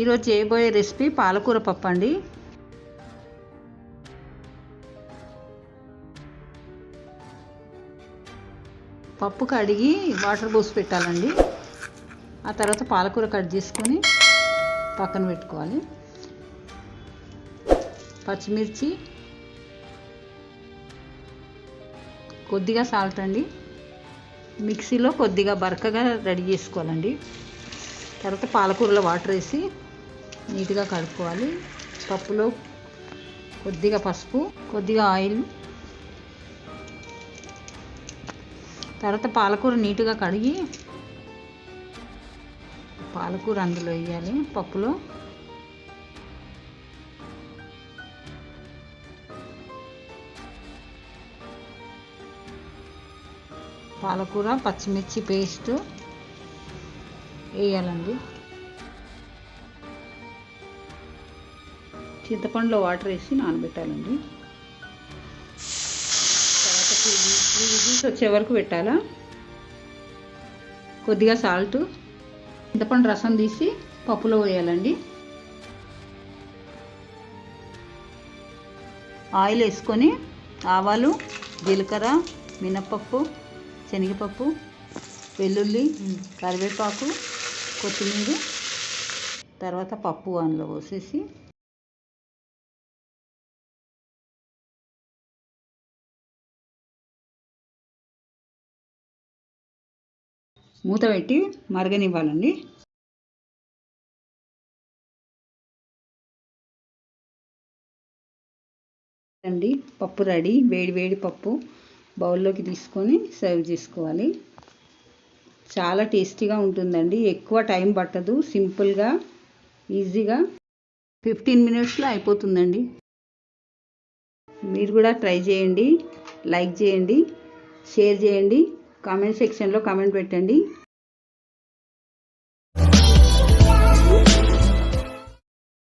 ఈరోజు చేయబోయే రెసిపీ పాలకూర పప్పు అండి. పప్పు కడిగి వాటర్ పోసి పెట్టాలండి. ఆ తర్వాత పాలకూర కట్ చేసుకొని పక్కన పెట్టుకోవాలి. పచ్చిమిర్చి కొద్దిగా సాల్ట్ అండి. మిక్సీలో కొద్దిగా బరకగా రెడీ చేసుకోవాలండి. తర్వాత పాలకూరలో వాటర్ వేసి నీట్గా కలుపుకోవాలి. పప్పులో కొద్దిగా పసుపు కొద్దిగా ఆయిల్. తర్వాత పాలకూర నీట్గా కడిగి పాలకూర అందులో వేయాలి పప్పులో. పాలకూర పచ్చిమిర్చి పేస్టు వేయాలండి. చింతపండులో వాటర్ వేసి నానబెట్టాలండి. తర్వాత త్రీ విజిల్స్ వచ్చే వరకు పెట్టాలా. కొద్దిగా సాల్ట్ చింతపండు రసం తీసి పప్పులో వేయాలండి. ఆయిల్ వేసుకొని ఆవాలు జీలకర్ర మినప్పప్పు శనగపప్పు వెల్లుల్లి కరివేపాకు కొత్తిమీర తర్వాత పప్పు అందులో పోసేసి మూత పెట్టి మరగనివ్వాలండి. అండి పప్పు రెడీ. వేడి వేడి పప్పు బౌల్లోకి తీసుకొని సర్వ్ చేసుకోవాలి. చాలా టేస్టీగా ఉంటుందండి. ఎక్కువ టైం పట్టదు. సింపుల్గా ఈజీగా. ఫిఫ్టీన్ మినిట్స్లో అయిపోతుందండి. మీరు కూడా ట్రై చేయండి. లైక్ చేయండి. షేర్ చేయండి. కామెంట్ సెక్షన్లో కామెంట్ పెట్టండి.